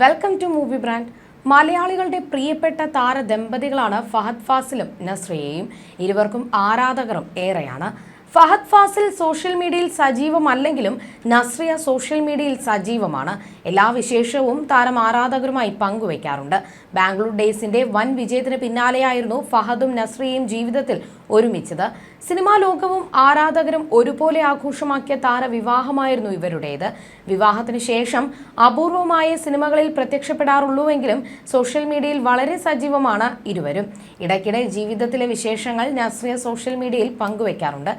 Welcome to movie brand മലയാളികളുടെ പ്രിയപ്പെട്ട താര ദമ്പതികളാണ് ഫഹദ് ഫാസിലും നസ്രിയയും. ഇരുവർക്കും ആരാധകരും ഏറെയാണ്. ഫഹദ് ഫാസിൽ സോഷ്യൽ മീഡിയയിൽ സജീവമല്ലെങ്കിലും നസ്രിയ സോഷ്യൽ മീഡിയയിൽ സജീവമാണ്. എല്ലാ വിശേഷവും താരം ആരാധകരുമായി പങ്കുവയ്ക്കാറുണ്ട്. ബാംഗ്ലൂർ ഡേയ്സിന്റെ വൻ വിജയത്തിന് പിന്നാലെയായിരുന്നു ഫഹദും നസ്രിയയും ജീവിതത്തിൽ ഒരുമിച്ചത്. സിനിമാ ലോകവും ആരാധകരും ഒരുപോലെ ആഘോഷമാക്കിയ താരവിവാഹമായിരുന്നു ഇവരുടേത്. വിവാഹത്തിന് ശേഷം അപൂർവമായ സിനിമകളിൽ പ്രത്യക്ഷപ്പെടാറുള്ളൂവെങ്കിലും സോഷ്യൽ മീഡിയയിൽ വളരെ സജീവമാണ് ഇരുവരും. ഇടയ്ക്കിടെ ജീവിതത്തിലെ വിശേഷങ്ങൾ നസ്രിയ സോഷ്യൽ മീഡിയയിൽ പങ്കുവെക്കാറുണ്ട്.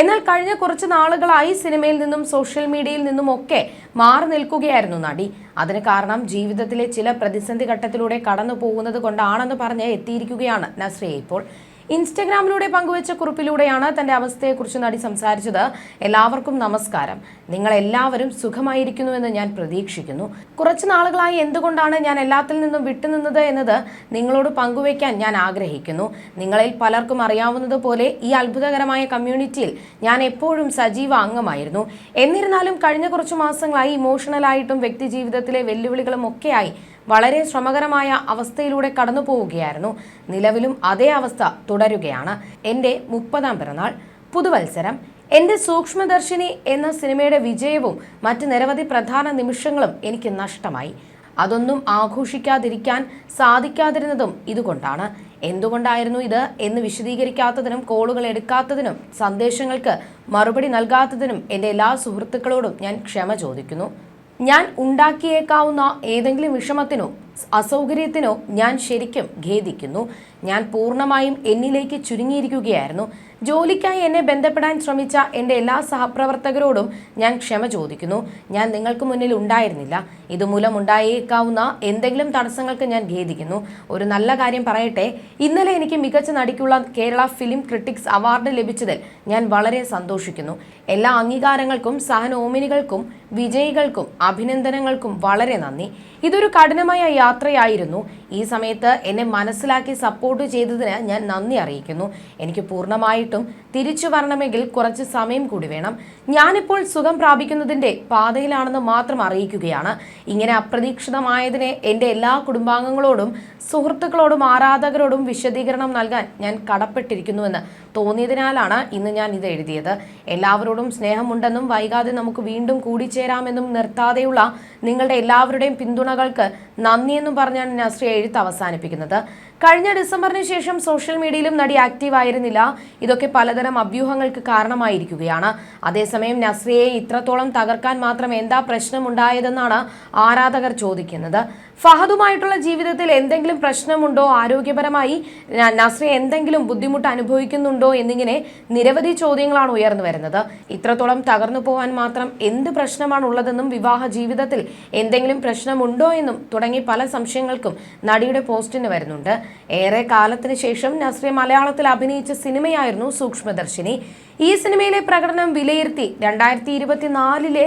എന്നാൽ കഴിഞ്ഞ കുറച്ച് നാളുകളായി സിനിമയിൽ നിന്നും സോഷ്യൽ മീഡിയയിൽ നിന്നും ഒക്കെ മാറി നിൽക്കുകയായിരുന്നു നടി. അതിന് കാരണം ജീവിതത്തിലെ ചില പ്രതിസന്ധി ഘട്ടത്തിലൂടെ കടന്നു പോകുന്നത് കൊണ്ടാണെന്ന് പറഞ്ഞ് എത്തിയിരിക്കുകയാണ് നസ്രിയ ഇപ്പോൾ. ഇൻസ്റ്റഗ്രാമിലൂടെ പങ്കുവച്ച കുറിപ്പിലൂടെയാണ് തന്റെ അവസ്ഥയെക്കുറിച്ച് നടി സംസാരിച്ചത്. എല്ലാവർക്കും നമസ്കാരം. നിങ്ങൾ എല്ലാവരും സുഖമായിരിക്കുന്നുവെന്ന് ഞാൻ പ്രതീക്ഷിക്കുന്നു. കുറച്ച് നാളുകളായി എന്തുകൊണ്ടാണ് ഞാൻ എല്ലാത്തിൽ നിന്നും വിട്ടുനിന്നത് എന്നത് നിങ്ങളോട് പങ്കുവയ്ക്കാൻ ഞാൻ ആഗ്രഹിക്കുന്നു. നിങ്ങളിൽ പലർക്കും അറിയാവുന്നതുപോലെ ഈ അത്ഭുതകരമായ കമ്മ്യൂണിറ്റിയിൽ ഞാൻ എപ്പോഴും സജീവ അംഗമായിരുന്നു. എന്നിരുന്നാലും കഴിഞ്ഞ കുറച്ച് മാസങ്ങളായി ഇമോഷണലായിട്ടും വ്യക്തി വെല്ലുവിളികളും ഒക്കെയായി വളരെ ശ്രമകരമായ അവസ്ഥയിലൂടെ കടന്നു പോവുകയായിരുന്നു. നിലവിലും അതേ അവസ്ഥ തുടരുകയാണ്. എന്റെ മുപ്പതാം പിറന്നാൾ പുതുവത്സരം എന്റെ സൂക്ഷ്മദർശിനി എന്ന സിനിമയുടെ വിജയവും മറ്റ് നിരവധി പ്രധാന നിമിഷങ്ങളും എനിക്ക് നഷ്ടമായി. അതൊന്നും ആഘോഷിക്കാതിരിക്കാൻ സാധിക്കാതിരുന്നതും ഇതുകൊണ്ടാണ്. എന്തുകൊണ്ടായിരുന്നു ഇത്? എന്ന് വിശദീകരിക്കാത്തതിനും കോളുകൾ എടുക്കാത്തതിനും സന്ദേശങ്ങൾക്ക് മറുപടി നൽകാത്തതിനും എന്റെ എല്ലാ സുഹൃത്തുക്കളോടും ഞാൻ ക്ഷമ ചോദിക്കുന്നു. ഞാൻ ഉണ്ടാക്കിയേക്കാവുന്ന ഏതെങ്കിലും വിഷമത്തിനോ അസൗകര്യത്തിനോ ഞാൻ ശരിക്കും ഖേദിക്കുന്നു. ഞാൻ പൂർണമായും എന്നിലേക്ക് ചുരുങ്ങിയിരിക്കുകയായിരുന്നു. ജോലിക്കായി എന്നെ ബന്ധപ്പെടാൻ ശ്രമിച്ച എന്റെ എല്ലാ സഹപ്രവർത്തകരോടും ഞാൻ ക്ഷമ ചോദിക്കുന്നു. ഞാൻ നിങ്ങൾക്ക് മുന്നിൽ ഉണ്ടായിരുന്നില്ല. ഇതുമൂലം ഉണ്ടായേക്കാവുന്ന എന്തെങ്കിലും തടസ്സങ്ങൾക്ക് ഞാൻ ഖേദിക്കുന്നു. ഒരു നല്ല കാര്യം പറയട്ടെ. ഇന്നലെ എനിക്ക് മികച്ച നടിക്കുള്ള കേരള ഫിലിം ക്രിട്ടിക്സ് അവാർഡ് ലഭിച്ചതിൽ ഞാൻ വളരെ സന്തോഷിക്കുന്നു. എല്ലാ അംഗീകാരങ്ങൾക്കും സഹനോമിനികൾക്കും വിജയികൾക്കും അഭിനന്ദനങ്ങൾക്കും വളരെ നന്ദി. ഇതൊരു കഠിനമായ യാത്രയായിരുന്നു. ഈ സമയത്ത് എന്നെ മനസ്സിലാക്കി സപ്പോർട്ട് ചെയ്തതിന് ഞാൻ നന്ദി അറിയിക്കുന്നു. എനിക്ക് പൂർണമായിട്ടും തിരിച്ചു വരണമെങ്കിൽ കുറച്ച് സമയം കൂടി വേണം. ഞാനിപ്പോൾ സുഖം പ്രാപിക്കുന്നതിന്റെ പാതയിലാണെന്ന് മാത്രം അറിയിക്കുകയാണ്. ഇങ്ങനെ അപ്രതീക്ഷിതമായതിനെ എന്റെ എല്ലാ കുടുംബാംഗങ്ങളോടും സുഹൃത്തുക്കളോടും ആരാധകരോടും വിശദീകരണം നൽകാൻ ഞാൻ കടപ്പെട്ടിരിക്കുന്നുവെന്ന് തോന്നിയതിനാലാണ് ഇന്ന് ഞാൻ ഇത് എഴുതിയത്. എല്ലാവരോടും സ്നേഹമുണ്ടെന്നും വൈകാതെ നമുക്ക് വീണ്ടും കൂടിച്ചേരാമെന്നും നിർത്താതെയുള്ള നിങ്ങളുടെ എല്ലാവരുടെയും പിന്തുണകൾക്ക് നന്ദിയെന്നും പറഞ്ഞാണ് നസ്രിയ എഴുത്ത് അവസാനിപ്പിക്കുന്നത്. കഴിഞ്ഞ ഡിസംബറിന് ശേഷം സോഷ്യൽ മീഡിയയിലും നടി ആക്റ്റീവ് ആയിരുന്നില്ല ഇതൊക്കെ പലതരം അഭ്യൂഹങ്ങൾക്ക് കാരണമായിരിക്കുകയാണ്. അതേസമയം നസ്രിയയെ ഇത്രത്തോളം തകർക്കാൻ മാത്രം എന്താ പ്രശ്നമുണ്ടായതെന്നാണ് ആരാധകർ ചോദിക്കുന്നത്. ഫഹദുമായിട്ടുള്ള ജീവിതത്തിൽ എന്തെങ്കിലും പ്രശ്നമുണ്ടോ? ആരോഗ്യപരമായി നസ്രി എന്തെങ്കിലും ബുദ്ധിമുട്ട് അനുഭവിക്കുന്നുണ്ടോ? എന്നിങ്ങനെ നിരവധി ചോദ്യങ്ങളാണ് ഉയർന്നു വരുന്നത്. ഇത്രത്തോളം തകർന്നു പോകാൻ മാത്രം എന്ത് പ്രശ്നമാണ് ഉള്ളതെന്നും വിവാഹ ജീവിതത്തിൽ എന്തെങ്കിലും പ്രശ്നമുണ്ടോ എന്നും തുടങ്ങി പല സംശയങ്ങൾക്കും നടിയുടെ പോസ്റ്റിന് വരുന്നുണ്ട്. ഏറെ കാലത്തിന് ശേഷം നസ്രിയ മലയാളത്തിൽ അഭിനയിച്ച സിനിമയായിരുന്നു സൂക്ഷ്മദർശിനി. ഈ സിനിമയിലെ പ്രകടനം വിലയിരുത്തി രണ്ടായിരത്തി ഇരുപത്തിനാലിലെ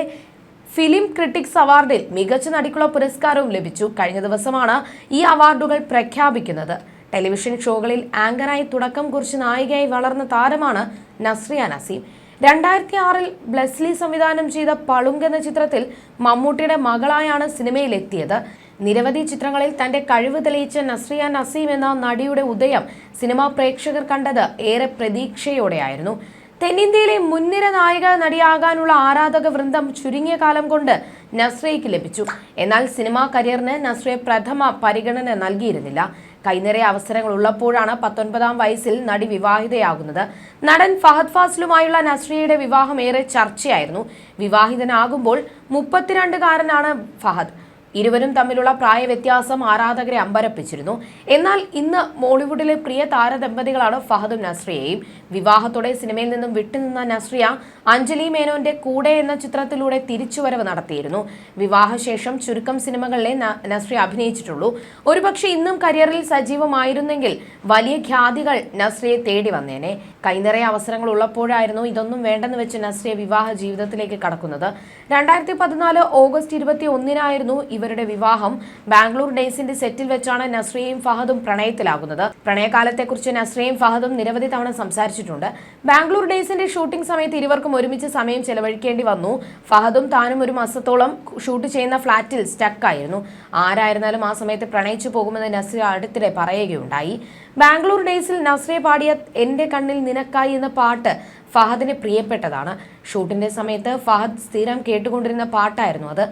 ഫിലിം ക്രിട്ടിക്സ് അവാർഡിൽ മികച്ച നടിക്കുള്ള പുരസ്കാരവും ലഭിച്ചു. കഴിഞ്ഞ ദിവസമാണ് ഈ അവാർഡുകൾ പ്രഖ്യാപിക്കുന്നത്. ടെലിവിഷൻ ഷോകളിൽ ആങ്കറായി തുടക്കം കുറിച്ച് നായികയായി വളർന്ന താരമാണ് നസ്രിയ നസീം. രണ്ടായിരത്തി ആറിൽ ബ്ലെസ്ലി സംവിധാനം ചെയ്ത പളുങ്ക് എന്ന ചിത്രത്തിൽ മമ്മൂട്ടിയുടെ മകളായാണ് സിനിമയിലെത്തിയത്. നിരവധി ചിത്രങ്ങളിൽ തന്റെ കഴിവ് തെളിയിച്ച നസ്രിയ നസീം എന്ന നടിയുടെ ഉദയം സിനിമാ പ്രേക്ഷകർ കണ്ടത് ഏറെ പ്രതീക്ഷയോടെയായിരുന്നു. തെന്നിന്ത്യയിലെ മുൻനിര നായിക നടിയാകാനുള്ള ആരാധക വൃന്ദം ചുരുങ്ങിയ കാലം കൊണ്ട് നസ്രയ്ക്ക് ലഭിച്ചു. എന്നാൽ സിനിമാ കരിയറിന് നസ്രയ പ്രഥമ പരിഗണന നൽകിയിരുന്നില്ല. കൈനിറയ അവസരങ്ങൾ ഉള്ളപ്പോഴാണ് പത്തൊൻപതാം വയസ്സിൽ നടി വിവാഹിതയാകുന്നത്. നടൻ ഫഹദ് ഫാസിലുമായുള്ള നസ്രിയയുടെ വിവാഹം ഏറെ ചർച്ചയായിരുന്നു. വിവാഹിതനാകുമ്പോൾ മുപ്പത്തിരണ്ടുകാരനാണ് ഫഹദ്. ഇരുവരും തമ്മിലുള്ള പ്രായ വ്യത്യാസം ആരാധകരെ അമ്പരപ്പിച്ചിരുന്നു. എന്നാൽ ഇന്ന് മോളിവുഡിലെ പ്രിയ താരദമ്പതികളാണ് ഫഹദും നസ്രിയയും. വിവാഹത്തോടെ സിനിമയിൽ നിന്നും വിട്ടുനിന്ന നസ്രിയ അഞ്ജലി മേനോന്റെ കൂടെ എന്ന ചിത്രത്തിലൂടെ തിരിച്ചുവരവ് നടത്തിയിരുന്നു. വിവാഹശേഷം ചുരുക്കം സിനിമകളിലെ നസ്രിയ അഭിനയിച്ചിട്ടുള്ളൂ. ഒരുപക്ഷെ ഇന്നും കരിയറിൽ സജീവമായിരുന്നെങ്കിൽ വലിയ ഖ്യാതികൾ നസ്രിയെ തേടി വന്നേനെ. കൈനിറയ അവസരങ്ങൾ ഉള്ളപ്പോഴായിരുന്നു ഇതൊന്നും വേണ്ടെന്ന് വെച്ച് നസ്രിയ വിവാഹ ജീവിതത്തിലേക്ക് കടക്കുന്നത്. രണ്ടായിരത്തി പതിനാല് ഓഗസ്റ്റ് ഇരുപത്തി ഒന്നിനായിരുന്നു ഇവരുടെ ഇവരുടെ വിവാഹം ബാംഗ്ലൂർ ഡേയ്സിന്റെ സെറ്റിൽ വെച്ചാണ് നസ്രിയയും ഫഹദും പ്രണയത്തിലാകുന്നത്. പ്രണയകാലത്തെക്കുറിച്ച് നസ്രിയയും ഫഹദും നിരവധി തവണ സംസാരിച്ചിട്ടുണ്ട്. ബാംഗ്ലൂർ ഡേയ്സിന്റെ ഷൂട്ടിംഗ് സമയത്ത് ഇരുവർക്കും ഒരുമിച്ച് സമയം ചെലവഴിക്കേണ്ടി വന്നു. ഫഹദും താനും ഒരു മാസത്തോളം ഷൂട്ട് ചെയ്യുന്ന ഫ്ളാറ്റിൽ സ്റ്റക്കായിരുന്നു. ആരായിരുന്നാലും ആ സമയത്ത് പ്രണയിച്ചു പോകുമെന്ന് നസ്രിയ അടുത്തിടെ പറയുകയുണ്ടായി. ബാംഗ്ലൂർ ഡേയ്സിൽ നസ്രിയ പാടിയ എന്റെ കണ്ണിൽ നിനക്കായി എന്ന പാട്ട് ഫഹദിന് പ്രിയപ്പെട്ടതാണ്. ഷൂട്ടിന്റെ സമയത്ത് ഫഹദ് സ്ഥിരം കേട്ടുകൊണ്ടിരുന്ന പാട്ടായിരുന്നു അത്.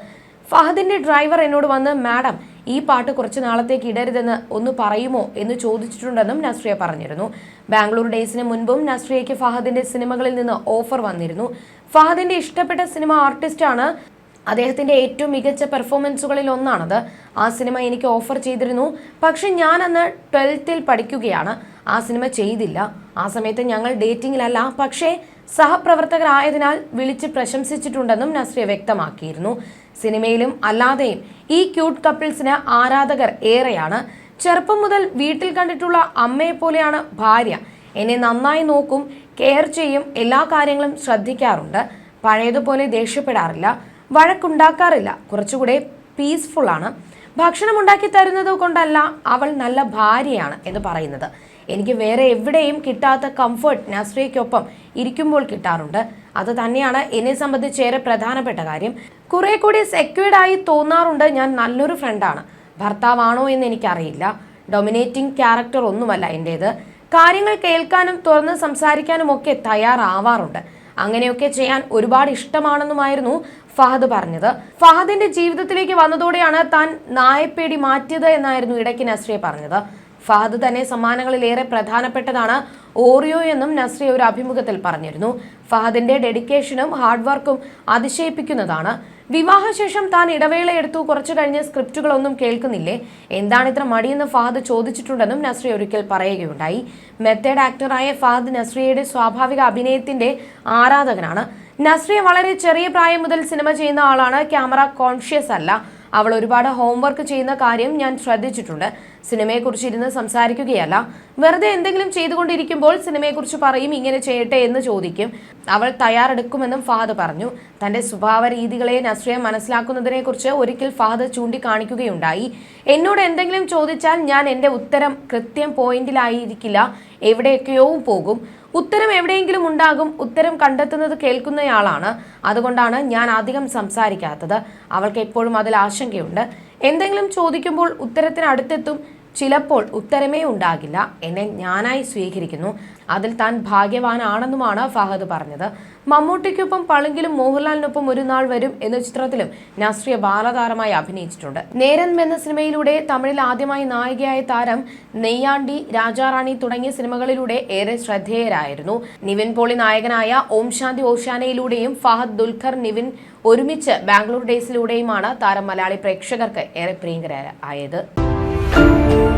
ഫഹദിന്റെ ഡ്രൈവർ എന്നോട് വന്ന് മാഡം ഈ പാട്ട് കുറച്ച് നാളത്തേക്ക് ഇടരുതെന്ന് ഒന്ന് പറയുമോ? എന്ന് ചോദിച്ചിട്ടുണ്ടെന്നും നസ്രിയ പറഞ്ഞിരുന്നു. ബാംഗ്ലൂർ ഡേയ്സിന് മുൻപും നസ്രിയയ്ക്ക് ഫഹദിന്റെ സിനിമകളിൽ നിന്ന് ഓഫർ വന്നിരുന്നു. ഫഹദിന്റെ ഇഷ്ടപ്പെട്ട സിനിമ ആർട്ടിസ്റ്റാണ് അദ്ദേഹത്തിന്റെ ഏറ്റവും മികച്ച പെർഫോമൻസുകളിൽ ഒന്നാണത്. ആ സിനിമ എനിക്ക് ഓഫർ ചെയ്തിരുന്നു. പക്ഷെ ഞാൻ അന്ന് ട്വൽത്തിൽ പഠിക്കുകയാണ്. ആ സിനിമ ചെയ്തില്ല. ആ സമയത്ത് ഞങ്ങൾ ഡേറ്റിംഗിലല്ല. പക്ഷേ സഹപ്രവർത്തകരായതിനാൽ വിളിച്ച് പ്രശംസിച്ചിട്ടുണ്ടെന്നും നസ്രിയ വ്യക്തമാക്കിയിരുന്നു. സിനിമയിലും അല്ലാതെയും ഈ ക്യൂട്ട് കപ്പിൾസിന് ആരാധകർ ഏറെയാണ്. ചെറുപ്പം മുതൽ വീട്ടിൽ കണ്ടിട്ടുള്ള അമ്മയെ പോലെയാണ് ഭാര്യ. എന്നെ നന്നായി നോക്കും കെയർ ചെയ്യും എല്ലാ കാര്യങ്ങളും ശ്രദ്ധിക്കാറുണ്ട്. പഴയതുപോലെ ദേഷ്യപ്പെടാറില്ല വഴക്കുണ്ടാക്കാറില്ല കുറച്ചുകൂടെ പീസ്ഫുൾ ആണ്. ഭക്ഷണം ഉണ്ടാക്കി തരുന്നത് കൊണ്ടല്ല അവൾ നല്ല ഭാര്യയാണ് എന്ന് പറയുന്നത്. എനിക്ക് വേറെ എവിടെയും കിട്ടാത്ത കംഫർട്ട് നസ്രിയയ്ക്കൊപ്പം ഇരിക്കുമ്പോൾ കിട്ടാറുണ്ട്. അത് തന്നെയാണ് എന്നെ സംബന്ധിച്ച് ഏറെ പ്രധാനപ്പെട്ട കാര്യം. കുറെ കൂടി സെക്യൂർഡ് ആയി തോന്നാറുണ്ട് ഞാൻ നല്ലൊരു ഫ്രണ്ടാണ് ഭർത്താവാണോ എന്ന് എനിക്കറിയില്ല. ഡൊമിനേറ്റിംഗ് ക്യാരക്ടർ ഒന്നുമല്ല എന്റേത് കാര്യങ്ങൾ കേൾക്കാനും തുറന്ന് സംസാരിക്കാനും ഒക്കെ തയ്യാറാവാറുണ്ട്. അങ്ങനെയൊക്കെ ചെയ്യാൻ ഒരുപാട് ഇഷ്ടമാണെന്നുമായിരുന്നു ഫഹദ് പറഞ്ഞത്. ഫഹദിന്റെ ജീവിതത്തിലേക്ക് വന്നതോടെയാണ് താൻ നായപ്പേടി മാറ്റിയത് എന്നായിരുന്നു ഇടയ്ക്ക് നസ്രിയ പറഞ്ഞത്. ഫഹദ് തന്നെ സമ്മാനങ്ങളിലേറെ പ്രധാനപ്പെട്ടതാണ് ഓറിയോ എന്നും നസ്രിയ ഒരു അഭിമുഖത്തിൽ പറഞ്ഞിരുന്നു. ഫഹദിന്റെ ഡെഡിക്കേഷനും ഹാർഡ് വർക്കും അതിശയിപ്പിക്കുന്നതാണ്. വിവാഹശേഷം താൻ ഇടവേള എടുത്തു കുറച്ചു കഴിഞ്ഞ് സ്ക്രിപ്റ്റുകളൊന്നും കേൾക്കുന്നില്ലേ? എന്താണ് ഇത്ര മടിയെന്ന് ഫഹദ് ചോദിച്ചിട്ടുണ്ടെന്നും നസ്രിയ ഒരിക്കൽ പറയുകയുണ്ടായി. മെത്തേഡ് ആക്ടറായ ഫഹദ് നസ്രിയയുടെ സ്വാഭാവിക അഭിനയത്തിന്റെ ആരാധകനാണ്. നസ്രിയ വളരെ ചെറിയ പ്രായം മുതൽ സിനിമ ചെയ്യുന്ന ആളാണ്. ക്യാമറ കോൺഷ്യസ് അല്ല. അവൾ ഒരുപാട് ഹോംവർക്ക് ചെയ്യുന്ന കാര്യം ഞാൻ ശ്രദ്ധിച്ചിട്ടുണ്ട്. സിനിമയെക്കുറിച്ച് ഇരുന്ന് സംസാരിക്കുകയല്ല. വെറുതെ എന്തെങ്കിലും ചെയ്തുകൊണ്ടിരിക്കുമ്പോൾ സിനിമയെക്കുറിച്ച് പറയും ഇങ്ങനെ ചെയ്യട്ടെ എന്ന് ചോദിക്കും. അവൾ തയ്യാറെടുക്കുമെന്നും ഫഹദ് പറഞ്ഞു. തന്റെ സ്വഭാവ രീതികളെ നസ്രിയ മനസ്സിലാക്കുന്നതിനെക്കുറിച്ച് ഒരിക്കൽ ഫഹദ് ചൂണ്ടിക്കാണിക്കുകയുണ്ടായി. എന്നോട് എന്തെങ്കിലും ചോദിച്ചാൽ ഞാൻ എന്റെ ഉത്തരം കൃത്യം പോയിന്റിലായിരിക്കില്ല. എവിടെയൊക്കെയോ പോകും. ഉത്തരം എവിടെയെങ്കിലും ഉണ്ടാകും. ഉത്തരം കണ്ടെത്തുന്നത് കേൾക്കുന്നയാളാണ്. അതുകൊണ്ടാണ് ഞാൻ അധികം സംസാരിക്കാത്തത്. അവൾക്ക് എപ്പോഴും അതിൽ ആശങ്കയുണ്ട്. എന്തെങ്കിലും ചോദിക്കുമ്പോൾ ഉത്തരത്തിന് അടുത്തെത്തും ചിലപ്പോൾ ഉത്തരമേ ഉണ്ടാകില്ല എന്നെ ഞാനായി സ്വീകരിക്കുന്നു. അതിൽ താൻ ഭാഗ്യവാനാണെന്നുമാണ് ഫഹദ് പറഞ്ഞത്. മമ്മൂട്ടിക്കൊപ്പം പളുങ്കിലും മോഹൻലാലിനൊപ്പം ഒരു നാൾ വരും എന്ന ചിത്രത്തിലും നാസ്രിയ ബാലതാരമായി അഭിനയിച്ചിട്ടുണ്ട്. നേരൻ എന്ന സിനിമയിലൂടെ തമിഴിൽ ആദ്യമായി നായികയായ താരം നെയ്യാണ്ടി രാജാറാണി തുടങ്ങിയ സിനിമകളിലൂടെ ഏറെ ശ്രദ്ധേയരായിരുന്നു. നിവിൻ പോളി നായകനായ ഓം ശാന്തി ഓശാനയിലൂടെയും ഫഹദ് ദുൽഖർ നിവിൻ ഒരുമിച്ച് ബാംഗ്ലൂർ ഡേയ്സിലൂടെയുമാണ് താരം മലയാളി പ്രേക്ഷകർക്ക് ഏറെ പ്രിയങ്കര പ്രിയങ്കരായത് Thank you.